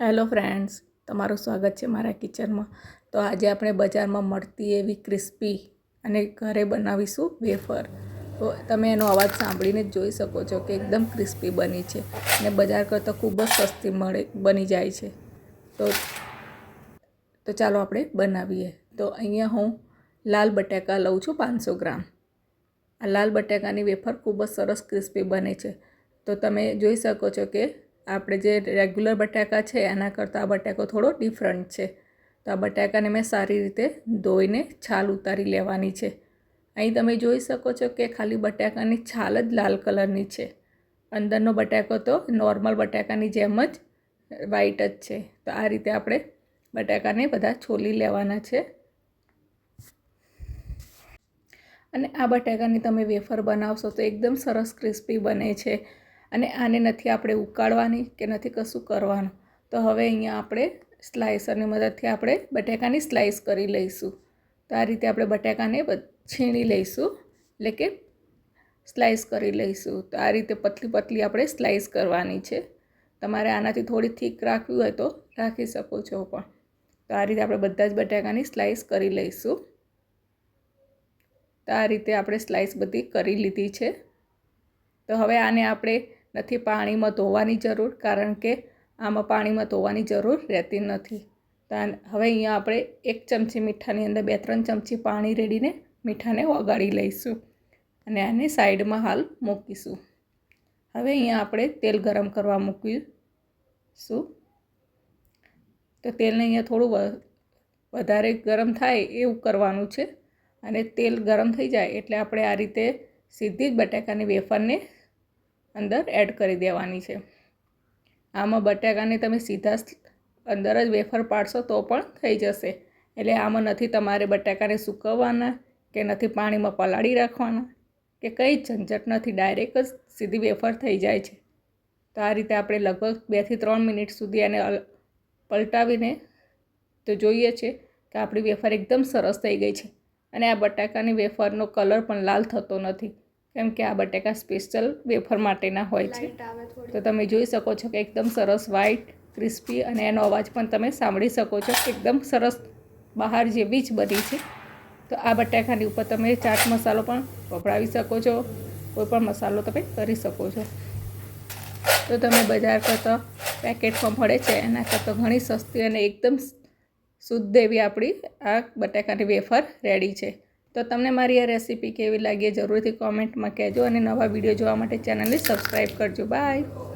Hello friends, તમારું સ્વાગત છે મારા કિચનમાં. તો આજે આપણે બજારમાં મળતી એવી ક્રિસ્પી અને ઘરે બનાવીશું વેફર. તો તમે એનો અવાજ સાંભળીને જ જોઈ શકો છો કે એકદમ ક્રિસ્પી બની છે અને બજાર કરતાં ખૂબ જ સસ્તી મળે, બની જાય છે. તો તો ચાલો આપણે બનાવીએ. તો અહીંયા હું લાલ બટાકા લઉં છું પાંચસો ગ્રામ. આ લાલ બટાકાની વેફર ખૂબ જ સરસ ક્રિસ્પી બને છે. તો તમે જોઈ શકો છો કે આપણે જે રેગ્યુલર બટાકા છે, એના કરતાં આ બટાકો થોડો ડિફરન્ટ છે. તો આ બટાકાને મેં સારી રીતે ધોઈને છાલ ઉતારી લેવાની છે. અહીં તમે જોઈ શકો છો કે ખાલી બટાકાની છાલ જ લાલ કલરની છે. અંદરનો બટાકો તો નોર્મલ બટાકાની જેમ જ વ્હાઈટ જ છે. તો આ રીતે આપણે બટાકાને બધા છોલી લેવાના છે. અને આ બટાકાની તમે વેફર બનાવશો તો એકદમ સરસ ક્રિસ્પી બને છે. અને આને નથી આપણે ઉકાળવાની કે નથી કશું કરવાનું. તો હવે અહીંયા આપણે સ્લાઇસરની મદદથી આપણે બટાકાની સ્લાઇસ કરી લઈશું. તો આ રીતે આપણે બટાકાને છીણી લઈશું. એટલે કે સ્લાઇસ કરી લઈશું. તો આ રીતે પતલી પતલી આપણે સ્લાઇસ કરવાની છે. તમારે આનાથી થોડી થીક રાખવી હોય તો રાખી શકો છો પણ. તો આ રીતે આપણે બધા જ બટાકાની સ્લાઇસ કરી લઈશું. તો આ રીતે આપણે સ્લાઇસ બધી કરી લીધી છે. તો હવે આને આપણે નથી પાણીમાં ધોવાની જરૂર, કારણ કે આમાં પાણીમાં ધોવાની જરૂર રહેતી નથી. તો હવે અહીંયા આપણે એક ચમચી મીઠાની અંદર બે ત્રણ ચમચી પાણી રેડીને મીઠાને ઓગાળી લઈશું અને આને સાઈડમાં હાલ મૂકીશું. હવે અહીંયા આપણે તેલ ગરમ કરવા મૂકીશું. તો તેલને અહીંયા થોડું વધારે ગરમ થાય એવું કરવાનું છે અને તેલ ગરમ થઈ જાય એટલે આપણે આ રીતે સીધી જ બટાકાની વેફરને અંદર એડ કરી દેવાની છે. આમાં બટાકાને તમે સીધા અંદર જ વેફર પાડશો તો પણ થઈ જશે. એટલે આમાં નથી તમારે બટાકાને સૂકવવાના કે નથી પાણીમાં પલાળી રાખવાના કે કંઈ ઝંઝટ નથી, ડાયરેક્ટ જ સીધી વેફર થઈ જાય છે. તો આ રીતે આપણે લગભગ બેથી ત્રણ મિનિટ સુધી એને પલટાવીને તો જોઈએ છે કે આપણી વેફર એકદમ સરસ થઈ ગઈ છે. અને આ બટાકાની વેફરનો કલર પણ લાલ થતો નથી. કેમ કે આ બટાકા સ્પેશિયલ વેફર માટેના હોય છે. તો તમે જોઈ શકો છો કે એકદમ સરસ વ્હાઈટ ક્રિસ્પી અને એનો અવાજ પણ તમે સાંભળી શકો છો એકદમ સરસ બહાર જેવી જ બની છે. તો આ બટાકાની ઉપર તમે ચાટ મસાલો પણ વપરાવી શકો છો. કોઈ પણ મસાલો તમે કરી શકો છો. તો તમે બજાર કરતાં પેકેટમાં મળે છે. એના કરતાં ઘણી સસ્તી અને એકદમ શુદ્ધ એવી આપણી આ બટાકાની વેફર રેડી છે. તો તમને મારી આ રેસીપી કેવી લાગી જરૂરથી કોમેન્ટમાં કહેજો અને નવા વીડિયો જોવા માટે ચેનલને સબસ્ક્રાઈબ કરજો. બાય